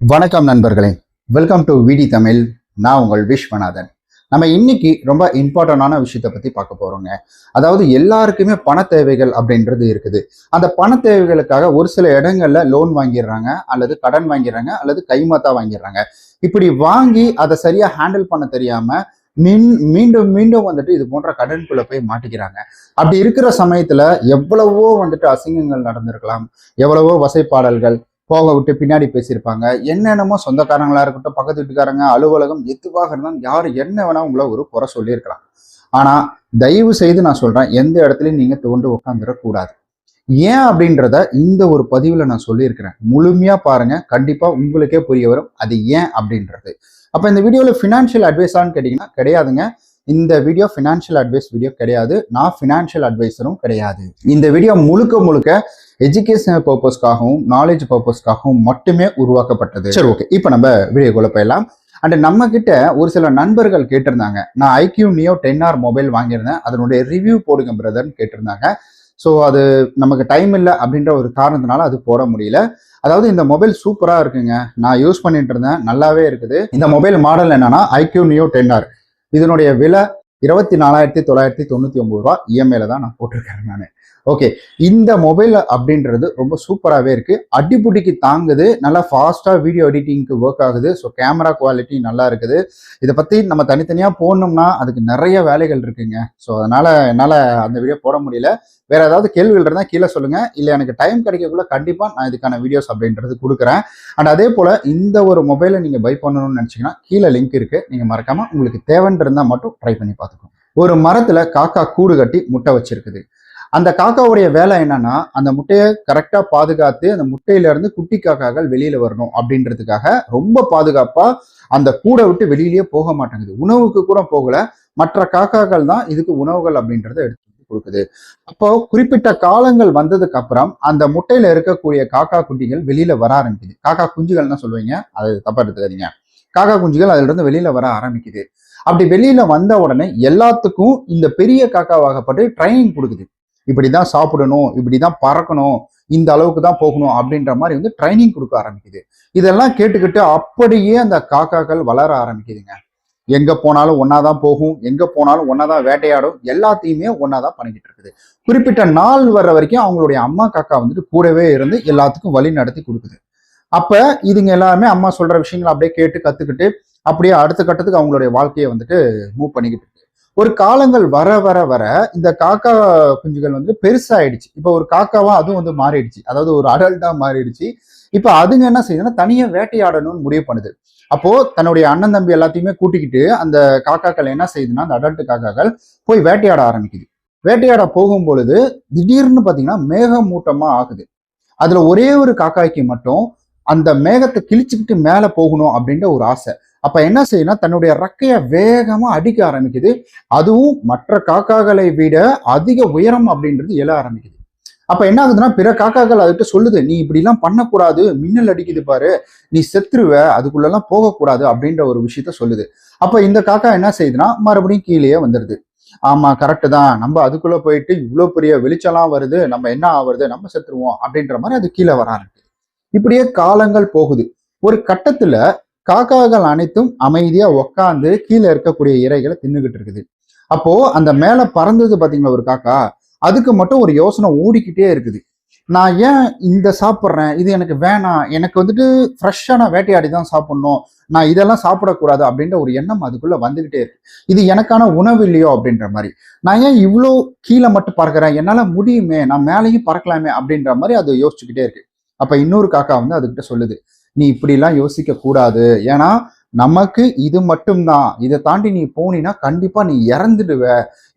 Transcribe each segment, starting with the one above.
வணக்கம் நண்பர்களே. Welcome to விடி தமிழ். நான் உங்கள் விஸ்வநாதன். நம்ம இன்னைக்கு ரொம்ப இம்பார்ட்டண்டான விஷயத்தை பத்தி பார்க்க போறோங்க. அதாவது எல்லாருக்குமே பண தேவைகள் அப்படின்றது இருக்குது. அந்த பண தேவைகளுக்காக ஒரு சில இடங்கள்ல லோன் வாங்கிடுறாங்க அல்லது கடன் வாங்கிடுறாங்க அல்லது கைமாத்தா வாங்கிடுறாங்க. இப்படி வாங்கி அதை சரியா ஹேண்டில் பண்ண தெரியாம மீன் மீண்டும் மீண்டும் வந்துட்டு இது போன்ற கடனுக்குள்ள போய் மாட்டிக்கிறாங்க. அப்படி இருக்கிற சமயத்துல எவ்வளவோ வந்துட்டு அசிங்கங்கள் நடந்திருக்கலாம். எவ்வளவோ வசைப்பாடல்கள் போக விட்டு பின்னாடி பேசியிருப்பாங்க. என்னென்னமோ சொந்தக்காரங்களா இருக்கட்டும் பக்கத்து வீட்டுக்காரங்க அலுவலகம் எதுவாக இருந்தாலும் யார் என்ன வேணா உங்களை ஒரு குறை சொல்லியிருக்கலாம். ஆனா தயவு செய்து நான் சொல்றேன் எந்த இடத்துலையும் நீங்க தோண்டு உட்காந்துடக்கூடாது ஏன் அப்படின்றத இந்த ஒரு பதிவுல நான் சொல்லியிருக்கிறேன். முழுமையா பாருங்க கண்டிப்பா உங்களுக்கே புரிய வரும் அது ஏன் அப்படின்றது. அப்ப இந்த வீடியோல ஃபினான்ஷியல் அட்வைஸான்னு கேட்டீங்கன்னா கிடையாதுங்க. இந்த வீடியோ ஃபினான்ஷியல் அட்வைஸ் வீடியோ கிடையாது. நான் ஃபினான்ஷியல் அட்வைஸரும் கிடையாது. இந்த வீடியோ முழுக்க முழுக்க எஜுகேஷனல் பர்பஸ்க்காகவும் நாலேஜ் பர்பஸ்க்காகவும் மட்டுமே உருவாக்கப்பட்டது. சரி ஓகே இப்போ நம்ம வீடியோக்குள்ள போயிடலாம். அண்ட் நம்ம கிட்ட ஒரு சில நண்பர்கள் கேட்டிருந்தாங்க. நான் iQOO Neo ten R mobile வாங்கியிருந்தேன். அதனுடைய ரிவ்யூ போடுங்க பிரதர்னு கேட்டிருந்தாங்க. ஸோ அது நமக்கு டைம் இல்லை அப்படின்ற ஒரு காரணத்தினால அது போட முடியல. அதாவது இந்த மொபைல் சூப்பராக இருக்குங்க. நான் யூஸ் பண்ணிட்டு இருந்தேன். நல்லாவே இருக்குது. இந்த மொபைல் மாடல் என்னன்னா ஐக்யூ நியோ டென் ஆர். இதனுடைய விலை இருபத்தி நாலாயிரத்தி தொள்ளாயிரத்தி தொண்ணூற்றி ஒம்பது ரூபா. இஎம்ஐல தான் நான் போட்டிருக்கேன் நான். ஓகே இந்த மொபைல் அப்படின்றது ரொம்ப சூப்பராகவே இருக்குது அடிப்புடிக்கு தாங்குது. நல்லா ஃபாஸ்ட்டாக வீடியோ எடிட்டிங்க்கு ஒர்க் ஆகுது. ஸோ கேமரா குவாலிட்டி நல்லா இருக்குது. இதை பற்றி நம்ம தனித்தனியாக போடணும்னா அதுக்கு நிறைய வேலைகள் இருக்குங்க. ஸோ அதனால் என்னால் அந்த வீடியோ போட முடியல. வேற ஏதாவது கேள்விகள் இருந்தால் கீழே சொல்லுங்க. இல்லை எனக்கு டைம் கிடைக்கக்குள்ள கண்டிப்பாக நான் இதுக்கான வீடியோஸ் அப்படின்றது கொடுக்குறேன். அண்ட் அதே போல் இந்த ஒரு மொபைலை நீங்கள் பை பண்ணணும்னு நினச்சிங்கன்னா கீழே லிங்க் இருக்கு. நீங்கள் மறக்காம உங்களுக்கு தேவைன்னு இருந்தால் மட்டும் ட்ரை பண்ணி பார்த்துக்கோங்க. ஒரு மரத்தில் காக்கா கூடு கட்டி முட்டை வச்சிருக்குது. அந்த காக்காவுடைய வேலை என்னன்னா அந்த முட்டையை கரெக்டாக பாதுகாத்து அந்த முட்டையிலேருந்து குட்டி காக்காக்கள் வெளியில் வரணும் அப்படின்றதுக்காக ரொம்ப பாதுகாப்பாக அந்த கூடை விட்டு வெளியிலேயே போக மாட்டேங்குது. உணவுக்கு கூட போகலை. மற்ற காக்காக்கள் தான் இதுக்கு உணவுகள் அப்படின்றத எடுத்து கொடுக்குது. அப்போ குறிப்பிட்ட காலங்கள் வந்ததுக்கு அப்புறம் அந்த முட்டையில இருக்கக்கூடிய காக்கா குட்டிகள் வெளியில வர ஆரம்பிக்குது. காக்கா குஞ்சுகள்னு சொல்லுவீங்க அது தப்பா எடுத்துக்காதீங்க. காக்கா குஞ்சுகள் அதுல இருந்து வெளியில வர ஆரம்பிக்குது. அப்படி வெளியில வந்த உடனே எல்லாத்துக்கும் இந்த பெரிய காக்காவாகப்பட்டு ட்ரைனிங் கொடுக்குது. இப்படிதான் சாப்பிடணும் இப்படிதான் பறக்கணும் இந்த அளவுக்கு தான் போகணும் அப்படின்ற மாதிரி வந்து ட்ரைனிங் கொடுக்க ஆரம்பிக்குது. இதெல்லாம் கேட்டுக்கிட்டு அப்படியே அந்த காக்காக்கள் வளர ஆரம்பிக்குதுங்க. எங்க போனாலும் ஒன்னாதான் போகும் எங்க போனாலும் ஒன்னாதான் வேட்டையாடும் எல்லாத்தையுமே ஒன்னாதான் பண்ணிக்கிட்டு இருக்குது. குறிப்பிட்ட நாள் வர்ற வரைக்கும் அவங்களுடைய அம்மா காக்கா வந்துட்டு கூடவே இருந்து எல்லாத்துக்கும் வழி நடத்தி கொடுக்குது. அப்ப இதுங்க எல்லாருமே அம்மா சொல்ற விஷயங்களை அப்படியே கேட்டு கத்துக்கிட்டு அப்படியே அடுத்த கட்டத்துக்கு அவங்களுடைய வாழ்க்கையை வந்துட்டு மூவ் பண்ணிக்கிட்டு இருக்கு. ஒரு காலங்கள் வர வர வர இந்த காக்கா குஞ்சுகள் வந்து பெருசாயிடுச்சு. இப்போ ஒரு காக்காவா அதுவும் வந்து மாறிடுச்சு. அதாவது ஒரு அடல்ட்டா மாறிடுச்சு. இப்போ அதுங்க என்ன செய்யுதுன்னா தனியா வேட்டையாடணும்னு முடிவு பண்ணுது. அப்போ தன்னுடைய அண்ணன் தம்பி எல்லாத்தையுமே கூட்டிக்கிட்டு அந்த காக்காக்கள் என்ன செய்யுதுன்னா அந்த அடல்ட் காக்காக்கள் போய் வேட்டையாட ஆரம்பிக்குது. வேட்டையாட போகும் பொழுது திடீர்னு பாத்தீங்கன்னா மேகமூட்டமா ஆகுது. அதுல ஒரே ஒரு காக்காய்க்கு மட்டும் அந்த மேகத்தை கிழிச்சுக்கிட்டு மேல போகணும் அப்படின்ற ஒரு ஆசை. அப்ப என்ன செய்யணும் தன்னுடைய ரக்கைய வேகமா அடிக்க ஆரம்பிக்குது. அதுவும் மற்ற காக்காக்களை விட அதிக உயரம் அப்படின்றது எழ ஆரம்பிக்குது. அப்ப என்ன ஆகுதுன்னா பிற காக்காக்கள் அதுகிட்ட சொல்லுது நீ இப்படி எல்லாம் பண்ணக்கூடாது மின்னல் அடிக்குது பாரு நீ செத்துருவ அதுக்குள்ள எல்லாம் போகக்கூடாது அப்படின்ற ஒரு விஷயத்த சொல்லுது. அப்ப இந்த காக்கா என்ன செய்யுதுன்னா மறுபடியும் கீழேயே வந்துடுது ஆமா கரெக்டு தான். நம்ம அதுக்குள்ள போயிட்டு இவ்வளவு பெரிய வெளிச்சம்லாம் வருது நம்ம என்ன ஆகுறது நம்ம செத்துருவோம் அப்படின்ற மாதிரி அது கீழே வர ஆரம்பிக்குது. இப்படியே காலங்கள் போகுது. ஒரு கட்டத்துல காக்காக்கள் அனைத்தும் அமைதியா உக்காந்து கீழே இருக்கக்கூடிய இறைகளை தின்னுகிட்டு இருக்குது. அப்போ அந்த மேல பறந்தது பாத்தீங்களா ஒரு காக்கா? அதுக்கு மட்டும் ஒரு யோசனை ஓடிக்கிட்டே இருக்குது. நான் ஏன் இந்த சாப்பிட்றேன்? இது எனக்கு வேணாம். எனக்கு வந்துட்டு ஃப்ரெஷ்ஷான வேட்டையாடி தான் சாப்பிட்ணும். நான் இதெல்லாம் சாப்பிடக்கூடாது அப்படின்ற ஒரு எண்ணம் அதுக்குள்ள வந்துகிட்டே இருக்கு. இது எனக்கான உணவு இல்லையோ அப்படின்ற மாதிரி. நான் ஏன் இவ்வளோ கீழே மட்டும் பறக்கிறேன்? என்னால் முடியுமே. நான் மேலேயும் பறக்கலாமே அப்படின்ற மாதிரி அது யோசிச்சுக்கிட்டே இருக்கு. அப்போ இன்னொரு காக்கா வந்து அதுக்கிட்ட சொல்லுது. நீ இப்படிலாம் யோசிக்க கூடாது ஏன்னா நமக்கு இது மட்டும்தான். இதை தாண்டி நீ போனீன்னா கண்டிப்பா நீ இறந்துடுவ.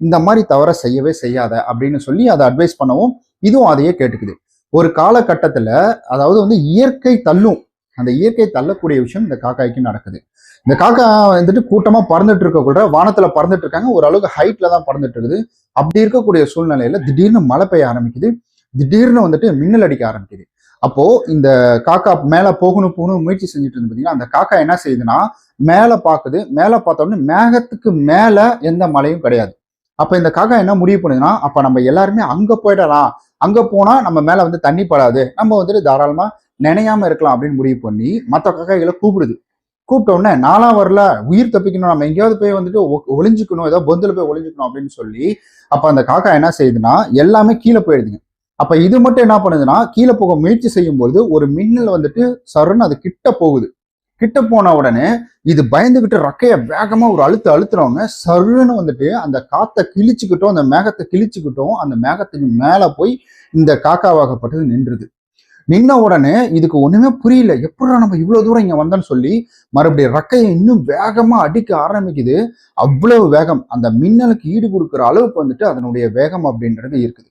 இந்த மாதிரி தவற செய்யவே செய்யாத அப்படின்னு சொல்லி அதை அட்வைஸ் பண்ணவும் இதுவும் அதையே கேட்டுக்குது. ஒரு காலகட்டத்துல அதாவது வந்து இயற்கை தள்ளும். அந்த இயற்கை தள்ளக்கூடிய விஷயம் இந்த காக்காய்க்கு நடக்குது. இந்த காக்கா வந்துட்டு கூட்டமா பறந்துட்டு இருக்கக்குள்ள வானத்துல பறந்துட்டு இருக்காங்க. ஓரளவுக்கு ஹைட்ல தான் பறந்துட்டு இருக்குது. அப்படி இருக்கக்கூடிய சூழ்நிலையில திடீர்னு மழை பெய்ய ஆரம்பிக்குது. திடீர்னு வந்துட்டு மின்னல் அடிக்க ஆரம்பிக்குது. அப்போ இந்த காக்கா மேல போகணும் போகணும் முயற்சி செஞ்சுட்டு இருந்து பாத்தீங்கன்னா அந்த காக்கா என்ன செய்யுதுன்னா மேல பாக்குது. மேல பார்த்தோம்னா மேகத்துக்கு மேல எந்த மழையும் கிடையாது. அப்ப இந்த காக்கா என்ன முடிவு பண்ணுதுன்னா அப்ப நம்ம எல்லாருமே அங்க போயிடலாம். அங்க போனா நம்ம மேல வந்து தண்ணி படாது. நம்ம வந்துட்டு தாராளமா நினையாம இருக்கலாம் அப்படின்னு முடிவு பண்ணி மற்ற காக்காய்களை கூப்பிடுது. கூப்பிட்ட உடனே நாலாம் வரல. உயிர் தப்பிக்கணும். நம்ம எங்கேயாவது போய் வந்துட்டு ஒ- ஒளிஞ்சுக்கணும். ஏதோ பொந்தில் போய் ஒளிஞ்சுக்கணும் அப்படின்னு சொல்லி அப்ப அந்த காக்கா என்ன செய்யுதுன்னா எல்லாமே கீழே போயிடுதுங்க. அப்ப இது மட்டும் என்ன பண்ணுதுன்னா கீழே போக முயற்சி செய்யும் பொழுது ஒரு மின்னல் வந்துட்டு சருன்னு அது கிட்ட போகுது. கிட்ட போன உடனே இது பயந்துகிட்டு ரக்கைய வேகமா ஒரு அழுத்து அழுத்துறவங்க சருன்னு வந்துட்டு அந்த காத்தை கிழிச்சுக்கிட்டோம் அந்த மேகத்தை கிழிச்சுக்கிட்டோம் அந்த மேகத்துக்கு மேல போய் இந்த காக்காவாகப்பட்டது நின்றுது. நின்ன உடனே இதுக்கு ஒண்ணுமே புரியல. எப்படா நம்ம இவ்வளவு தூரம் இங்க வந்தோம்னு சொல்லி மறுபடியும் ரக்கையை இன்னும் வேகமா அடிக்க ஆரம்பிக்குது. அவ்வளவு வேகம். அந்த மின்னலுக்கு ஈடு கொடுக்குற அளவுக்கு வந்துட்டு அதனுடைய வேகம் அப்படின்றது இருக்குது.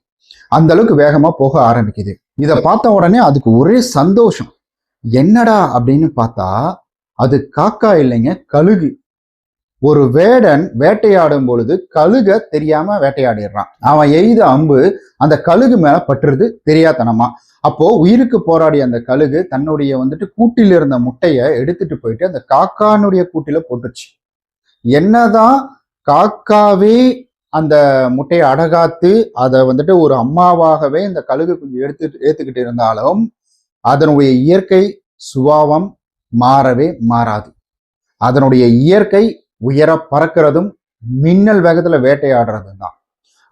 அந்த அளவுக்கு வேகமா போக ஆரம்பிக்குது. இதை பார்த்த உடனே அதுக்கு ஒரே சந்தோஷம். என்னடா அப்படின்னு பார்த்தா அது காக்கா இல்லைங்க கழுகு. ஒரு வேடன் வேட்டையாடும் பொழுது கழுக தெரியாம வேட்டையாடிடுறான். அவன் எய்த அம்பு அந்த கழுகு மேல பட்டுருது தெரியாதனமா. அப்போ உயிருக்கு போராடிய அந்த கழுகு தன்னுடைய வந்துட்டு கூட்டில் இருந்த முட்டைய எடுத்துட்டு போயிட்டு அந்த காக்கானுடைய கூட்டில போட்டுருச்சு. என்னதான் காக்காவே அந்த முட்டையை அடகாத்து அதை வந்துட்டு ஒரு அம்மாவாகவே இந்த கழுகு குஞ்சு எடுத்து ஏற்றுக்கிட்டு இருந்தாலும் அதனுடைய இயற்கை சுபாவம் மாறவே மாறாது. அதனுடைய இயற்கை உயர பறக்கிறதும் மின்னல் வேகத்தில் வேட்டையாடுறதும் தான்.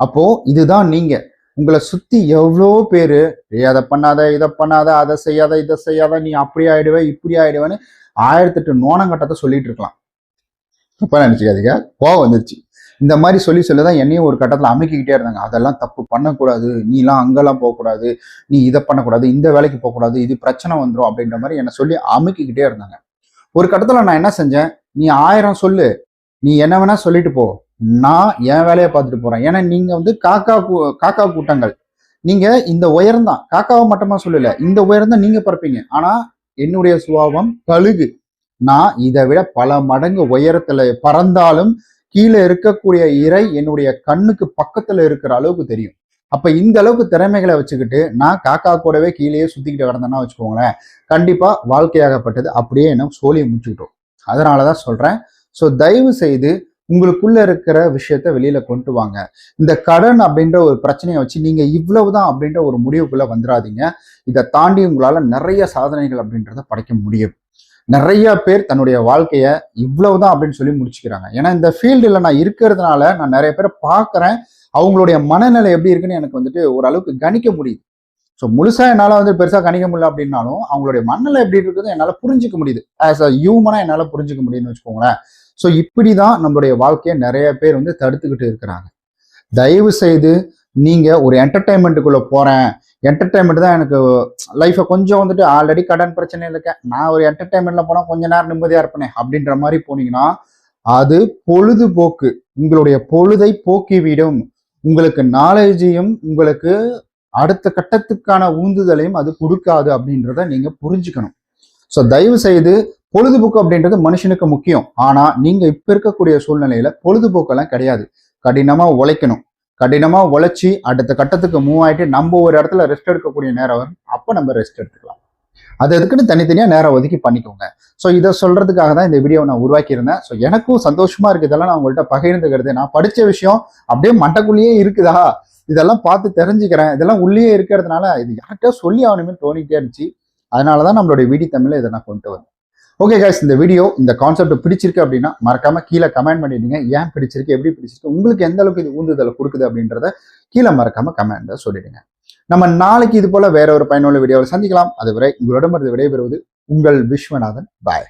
அப்போ இதுதான் நீங்க. உங்களை சுத்தி எவ்வளோ பேர் அதை பண்ணாத இதை பண்ணாத அதை செய்யாத இதை செய்யாத நீ அப்படி ஆயிடுவே இப்படி ஆயிடுவேன்னு ஆயிரத்தெட்டு நோனங்கட்டத்தை சொல்லிட்டு இருக்கலாம். தப்பா நினைச்சுக்காதீங்க. கோவம் வந்துருச்சு. இந்த மாதிரி சொல்லி சொல்லி தான் என்னையும் ஒரு கட்டத்தில் அமைக்கிக்கிட்டே இருந்தாங்க. அதெல்லாம் தப்பு பண்ணக்கூடாது. நீலாம் அங்கெல்லாம் போகக்கூடாது. நீ இதை பண்ணக்கூடாது. இந்த வேலைக்கு போகக்கூடாது. இது பிரச்சனை வந்துடும் அப்படின்ற மாதிரி என்னை சொல்லி அமைக்கிக்கிட்டே இருந்தாங்க. ஒரு கட்டத்தில் நான் என்ன செஞ்சேன்? நீ ஆயிரம் சொல்லு. நீ என்ன வேணா சொல்லிட்டு போ. நான் என் வேலையை பார்த்துட்டு போறேன். ஏன்னா நீங்க வந்து காக்கா கூ- காக்கா கூட்டங்கள். நீங்க இந்த உயரம் தான். காக்காவை மட்டுமா சொல்லல. இந்த உயரம் தான் நீங்க பறப்பீங்க. ஆனா என்னுடைய சுபாவம் கழுகு. நான் இதை விட பல மடங்கு உயரத்துல பறந்தாலும் கீழே இருக்கக்கூடிய இறை என்னுடைய கண்ணுக்கு பக்கத்துல இருக்கிற அளவுக்கு தெரியும். அப்ப இந்த அளவுக்கு திறமைகளை வச்சுக்கிட்டு நான் காக்கா கூடவே கீழேயே சுத்திக்கிட்டு கிடந்தேன்னா வச்சுக்கோங்களேன் கண்டிப்பா வாழ்க்கையாகப்பட்டது அப்படியே என்ன சோழியை முடிச்சுக்கிட்டோம் அதனாலதான் சொல்றேன். ஸோ தயவு செய்து உங்களுக்குள்ள இருக்கிற விஷயத்த வெளியில கொண்டு வாங்க. இந்த கடன் அப்படின்ற ஒரு பிரச்சனையை வச்சு நீங்க இவ்வளவுதான் அப்படின்ற ஒரு முடிவுக்குள்ள வந்துடாதீங்க. இதை தாண்டி உங்களால நிறைய சாதனைகள் அப்படின்றத படைக்க முடியும். நிறைய பேர் தன்னுடைய வாழ்க்கையை இவ்வளவுதான் அப்படின்னு சொல்லி முடிச்சுக்கிறாங்க. ஏன்னா இந்த ஃபீல்டில் நான் இருக்கிறதுனால நான் நிறைய பேரை பார்க்குறேன். அவங்களுடைய மனநிலை எப்படி இருக்குன்னு எனக்கு வந்துட்டு ஓரளவுக்கு கணிக்க முடியுது. ஸோ முழுசாக என்னால் வந்து பெருசாக கணிக்க முடியல அப்படின்னாலும் அவங்களுடைய மனநிலை எப்படி இருக்குது என்னால் புரிஞ்சுக்க முடியுது. ஆஸ் அ ஹியூமனாக என்னால் புரிஞ்சுக்க முடியும்னு வச்சுக்கோங்களேன். ஸோ இப்படி தான் நம்மளுடைய வாழ்க்கையை நிறைய பேர் வந்து தடுத்துக்கிட்டு இருக்கிறாங்க. தயவு செய்து நீங்கள் ஒரு என்டர்டைன்மெண்ட்டுக்குள்ளே போகிறேன் என்டர்டைன்மெண்ட் தான் எனக்கு லைஃப்பை கொஞ்சம் வந்துட்டு ஆல்ரெடி கடன் பிரச்சனையில் இருக்கேன். நான் ஒரு என்டர்டைன்மெண்ட்டில் போனால் கொஞ்ச நேரம் நிம்மதியாக இருப்பேனே அப்படின்ற மாதிரி போனீங்கன்னா அது பொழுதுபோக்கு. உங்களுடைய பொழுதை போக்கிவிடும். உங்களுக்கு நாலேஜையும் உங்களுக்கு அடுத்த கட்டத்துக்கான ஊந்துதலையும் அது கொடுக்காது அப்படின்றத நீங்கள் புரிஞ்சுக்கணும். ஸோ தயவு செய்து பொழுதுபோக்கு அப்படின்றது மனுஷனுக்கு முக்கியம். ஆனால் நீங்கள் இப்போ இருக்கக்கூடிய சூழ்நிலையில் பொழுதுபோக்கெல்லாம் கிடையாது. கடினமாக உழைக்கணும். கடினமா உழைச்சி அடுத்த கட்டத்துக்கு மூவ் ஆயிட்டு நம்ம ஒரு இடத்துல ரெஸ்ட் எடுக்கக்கூடிய நேரம் வரும். அப்ப நம்ம ரெஸ்ட் எடுத்துக்கலாம். அது எதுக்குன்னு தனித்தனியா நேரம் ஒதுக்கி பண்ணிக்கோங்க. ஸோ இதை சொல்றதுக்காக தான் இந்த வீடியோவை நான் உருவாக்கியிருந்தேன். ஸோ எனக்கும் சந்தோஷமா இருக்கு. இதெல்லாம் நான் உங்கள்கிட்ட பகிர்ந்துக்கிறது. நான் படிச்ச விஷயம் அப்படியே மண்டக்குள்ளேயே இருக்குதா? இதெல்லாம் பார்த்து தெரிஞ்சுக்கிறேன். இதெல்லாம் உள்ளேயே இருக்கிறதுனால இது யார்கிட்ட சொல்லி ஆகணுமே தோணிக்கிட்டே இருந்துச்சு. அதனால தான் நம்மளுடைய வீடி தமிழ்ல இதை நான் கொண்டு வந்தேன். ஓகே கைஸ் இந்த வீடியோ இந்த கான்செப்ட் பிடிச்சிருக்கு அப்படின்னா மறக்காம கீழே கமெண்ட் பண்ணிடுங்க. ஏன் பிடிச்சிருக்கு எப்படி பிடிச்சிருக்கு உங்களுக்கு எந்த அளவுக்கு இது ஊந்துதலை கொடுக்குது அப்படின்றத கீழே மறக்காம கமெண்ட்ல சொல்லிடுங்க. நம்ம நாளைக்கு இது போல வேற ஒரு பயனுள்ள வீடியோவில் சந்திக்கலாம். அதுவரை உங்களிடமிருந்து விடைபெறுவது உங்கள் விஸ்வநாதன். பாய்